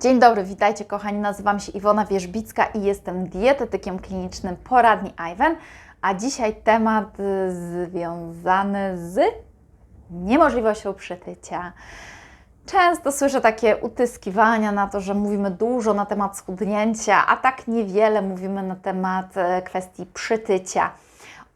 Dzień dobry, witajcie kochani. Nazywam się Iwona Wierzbicka i jestem dietetykiem klinicznym poradni Iwan. A dzisiaj temat związany z niemożliwością przytycia. Często słyszę takie utyskiwania na to, że mówimy dużo na temat schudnięcia, a tak niewiele mówimy na temat e, kwestii przytycia.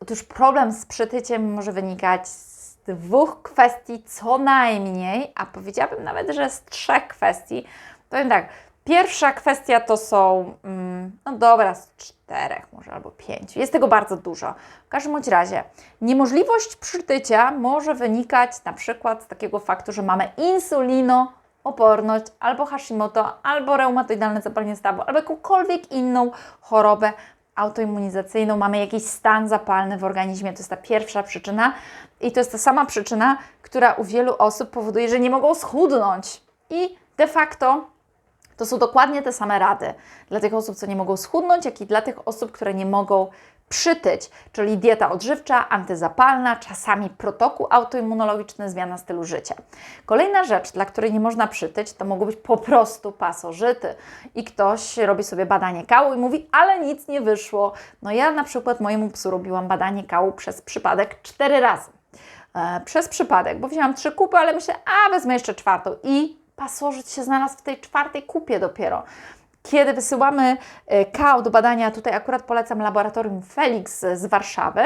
Otóż problem z przytyciem może wynikać z dwóch kwestii co najmniej, a powiedziałabym nawet, że z trzech kwestii. Powiem tak, pierwsza kwestia to są, mm, no dobra, z czterech może albo pięciu. Jest tego bardzo dużo. W każdym bądź razie, niemożliwość przytycia może wynikać na przykład z takiego faktu, że mamy insulinooporność, albo Hashimoto, albo reumatoidalne zapalenie stawu, albo jakąkolwiek inną chorobę autoimmunizacyjną, mamy jakiś stan zapalny w organizmie. To jest ta pierwsza przyczyna i to jest ta sama przyczyna, która u wielu osób powoduje, że nie mogą schudnąć. I de facto to są dokładnie te same rady dla tych osób, co nie mogą schudnąć, jak i dla tych osób, które nie mogą przytyć, czyli dieta odżywcza, antyzapalna, czasami protokół autoimmunologiczny, zmiana stylu życia. Kolejna rzecz, dla której nie można przytyć, to mogą być po prostu pasożyty. I ktoś robi sobie badanie kału i mówi, ale nic nie wyszło. No ja na przykład mojemu psu robiłam badanie kału przez przypadek cztery razy. E, przez przypadek, bo wzięłam trzy kupy, ale myślę, a wezmę jeszcze czwartą i pasożyt się znalazł w tej czwartej kupie dopiero. Kiedy wysyłamy e, kał do badania, tutaj akurat polecam laboratorium Felix z Warszawy,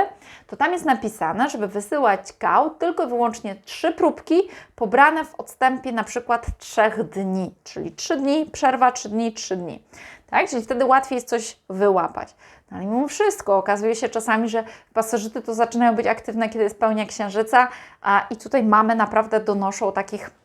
to tam jest napisane, żeby wysyłać kał tylko i wyłącznie trzy próbki pobrane w odstępie na przykład trzech dni, czyli trzy dni, przerwa, trzy dni, trzy dni. Tak? Czyli wtedy łatwiej jest coś wyłapać. No ale mimo wszystko okazuje się czasami, że pasożyty to zaczynają być aktywne, kiedy jest pełnia księżyca a, i tutaj mamy naprawdę donoszą takich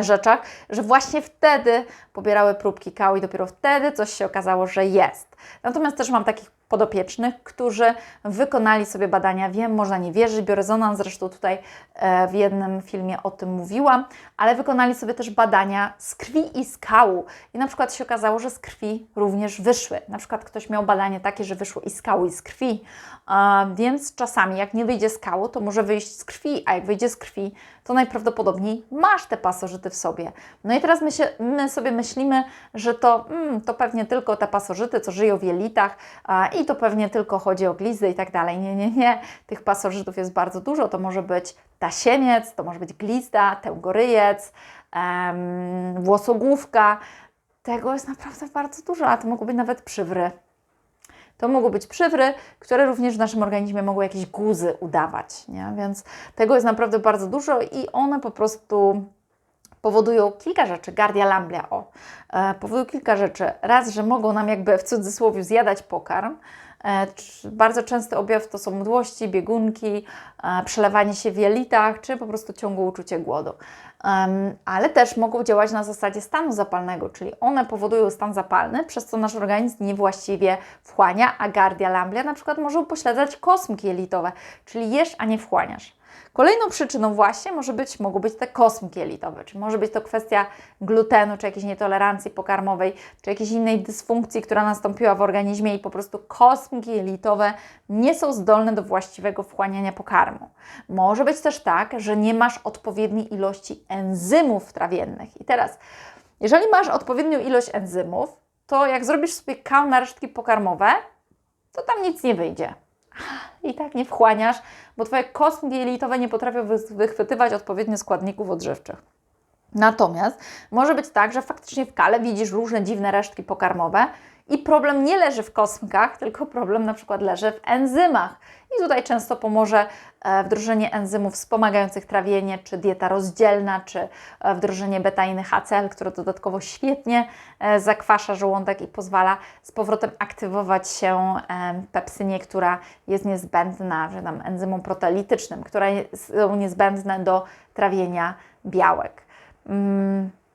rzeczach, że właśnie wtedy pobierały próbki kału i dopiero wtedy coś się okazało, że jest. Natomiast też mam takich podopiecznych, którzy wykonali sobie badania. Wiem, można nie wierzyć, biorezonans, zresztą tutaj e, w jednym filmie o tym mówiłam, ale wykonali sobie też badania z krwi i z kału. I na przykład się okazało, że z krwi również wyszły. Na przykład ktoś miał badanie takie, że wyszło i z kału, i z krwi. E, więc czasami, jak nie wyjdzie z kału, to może wyjść z krwi, a jak wyjdzie z krwi, to najprawdopodobniej masz te pasożyty w sobie. No i teraz my, się, my sobie myślimy, że to, mm, to pewnie tylko te pasożyty, co żyją w jelitach a, i to pewnie tylko chodzi o glizdy i tak dalej. Nie, nie, nie. Tych pasożytów jest bardzo dużo. To może być tasiemiec, to może być glizda, tęgoryjec, em, włosogłówka. Tego jest naprawdę bardzo dużo, a to mogą być nawet przywry. To mogą być przywry, które również w naszym organizmie mogą jakieś guzy udawać, nie? więc tego jest naprawdę bardzo dużo i one po prostu powodują kilka rzeczy. Gardia lamblia, o, e, powodują kilka rzeczy. Raz, że mogą nam jakby w cudzysłowie zjadać pokarm. E, bardzo częsty objaw to są mdłości, biegunki, e, przelewanie się w jelitach, czy po prostu ciągłe uczucie głodu. Ale też mogą działać na zasadzie stanu zapalnego, czyli one powodują stan zapalny, przez co nasz organizm niewłaściwie wchłania, a gardia lamblia na przykład może upośledzać kosmki jelitowe, czyli jesz, a nie wchłaniasz. Kolejną przyczyną właśnie może być, mogą być te kosmki jelitowe, czy może być to kwestia glutenu, czy jakiejś nietolerancji pokarmowej, czy jakiejś innej dysfunkcji, która nastąpiła w organizmie i po prostu kosmki jelitowe nie są zdolne do właściwego wchłaniania pokarmu. Może być też tak, że nie masz odpowiedniej ilości enzymów trawiennych. I teraz, jeżeli masz odpowiednią ilość enzymów, to jak zrobisz sobie kał na resztki pokarmowe, to tam nic nie wyjdzie i tak nie wchłaniasz, bo Twoje kostki jelitowe nie potrafią wy- wychwytywać odpowiednio składników odżywczych. Natomiast może być tak, że faktycznie w kale widzisz różne dziwne resztki pokarmowe i problem nie leży w kosmkach, tylko problem na przykład leży w enzymach. I tutaj często pomoże e, wdrożenie enzymów wspomagających trawienie, czy dieta rozdzielna, czy e, wdrożenie betainy HCl, które dodatkowo świetnie e, zakwasza żołądek i pozwala z powrotem aktywować się pepsynie, która jest niezbędna, że tam enzymom proteolitycznym, które są niezbędne do trawienia białek.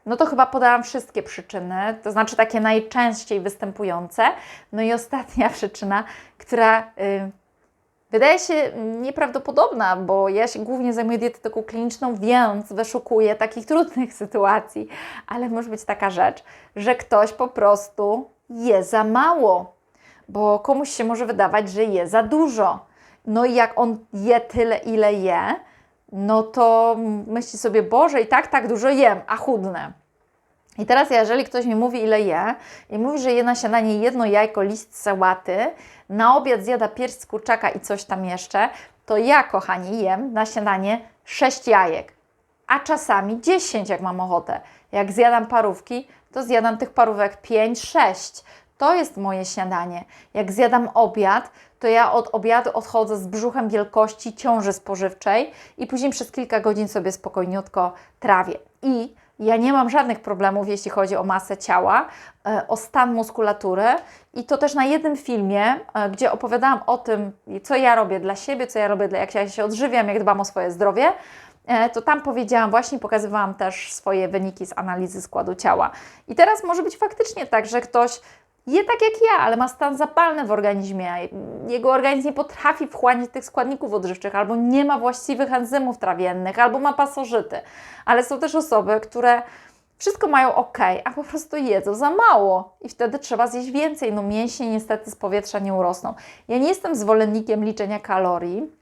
No to chyba podałam wszystkie przyczyny, to znaczy takie najczęściej występujące. No i ostatnia przyczyna, która y, wydaje się nieprawdopodobna, bo ja się głównie zajmuję dietetyką kliniczną, więc wyszukuję takich trudnych sytuacji, ale może być taka rzecz, że ktoś po prostu je za mało, bo komuś się może wydawać, że je za dużo. No i jak on je tyle, ile je, no to myśli sobie, Boże, i tak, tak dużo jem, a chudnę. I teraz, jeżeli ktoś mi mówi, ile je, i mówi, że je na śniadanie jedno jajko, list sałaty, na obiad zjada pierś z kurczaka i coś tam jeszcze, to ja, kochani, jem na śniadanie 6 jajek, a czasami 10, jak mam ochotę. Jak zjadam parówki, to zjadam tych parówek 5-6. To jest moje śniadanie. Jak zjadam obiad, to ja od obiadu odchodzę z brzuchem wielkości ciąży spożywczej i później przez kilka godzin sobie spokojniutko trawię. I ja nie mam żadnych problemów, jeśli chodzi o masę ciała, e, o stan muskulatury i to też na jednym filmie, e, gdzie opowiadałam o tym, co ja robię dla siebie, co ja robię, dla, jak ja się odżywiam, jak dbam o swoje zdrowie, e, to tam powiedziałam, właśnie pokazywałam też swoje wyniki z analizy składu ciała. I teraz może być faktycznie tak, że ktoś je tak jak ja, ale ma stan zapalny w organizmie. Jego organizm nie potrafi wchłaniać tych składników odżywczych, albo nie ma właściwych enzymów trawiennych, albo ma pasożyty. Ale są też osoby, które wszystko mają ok, a po prostu jedzą za mało i wtedy trzeba zjeść więcej. No mięśnie niestety z powietrza nie urosną. Ja nie jestem zwolennikiem liczenia kalorii,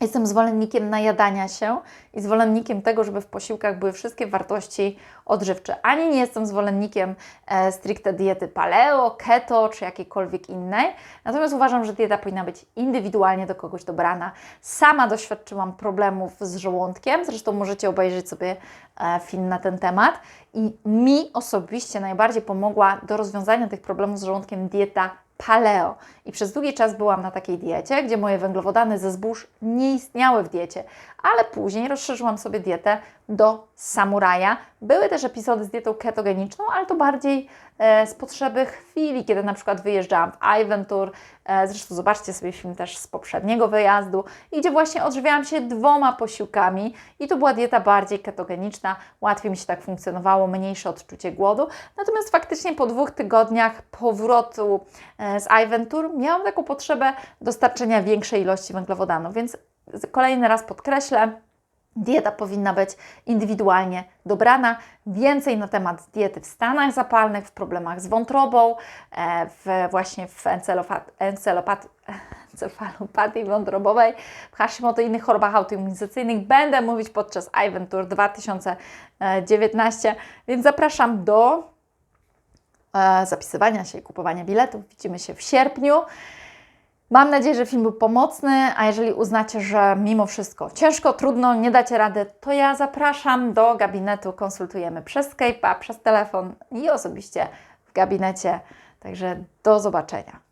Jestem zwolennikiem najadania się i zwolennikiem tego, żeby w posiłkach były wszystkie wartości odżywcze. Ani nie jestem zwolennikiem e, stricte diety paleo, keto czy jakiejkolwiek innej. Natomiast uważam, że dieta powinna być indywidualnie do kogoś dobrana. Sama doświadczyłam problemów z żołądkiem, zresztą możecie obejrzeć sobie e, film na ten temat. I mi osobiście najbardziej pomogła do rozwiązania tych problemów z żołądkiem dieta paleo. I przez długi czas byłam na takiej diecie, gdzie moje węglowodany ze zbóż nie istniały w diecie, ale później rozszerzyłam sobie dietę do samuraja. Były też epizody z dietą ketogeniczną, ale to bardziej z potrzeby chwili, kiedy na przykład wyjeżdżałam w Iventour, e, zresztą zobaczcie sobie film też z poprzedniego wyjazdu, gdzie właśnie odżywiałam się dwoma posiłkami i to była dieta bardziej ketogeniczna, łatwiej mi się tak funkcjonowało, mniejsze odczucie głodu. Natomiast faktycznie po dwóch tygodniach powrotu e, z Iventour miałam taką potrzebę dostarczenia większej ilości węglowodanów, więc kolejny raz podkreślę, Dieta powinna być indywidualnie dobrana. Więcej na temat diety w stanach zapalnych, w problemach z wątrobą, e, w, właśnie w encefalopatii wątrobowej, w Hashimoto i innych chorobach autoimmunizacyjnych będę mówić podczas Iventour 2019, więc zapraszam do e, zapisywania się i kupowania biletów. Widzimy się w sierpniu. Mam nadzieję, że film był pomocny, a jeżeli uznacie, że mimo wszystko ciężko, trudno, nie dacie rady, to ja zapraszam do gabinetu, konsultujemy przez Skype'a, przez telefon i osobiście w gabinecie. Także do zobaczenia.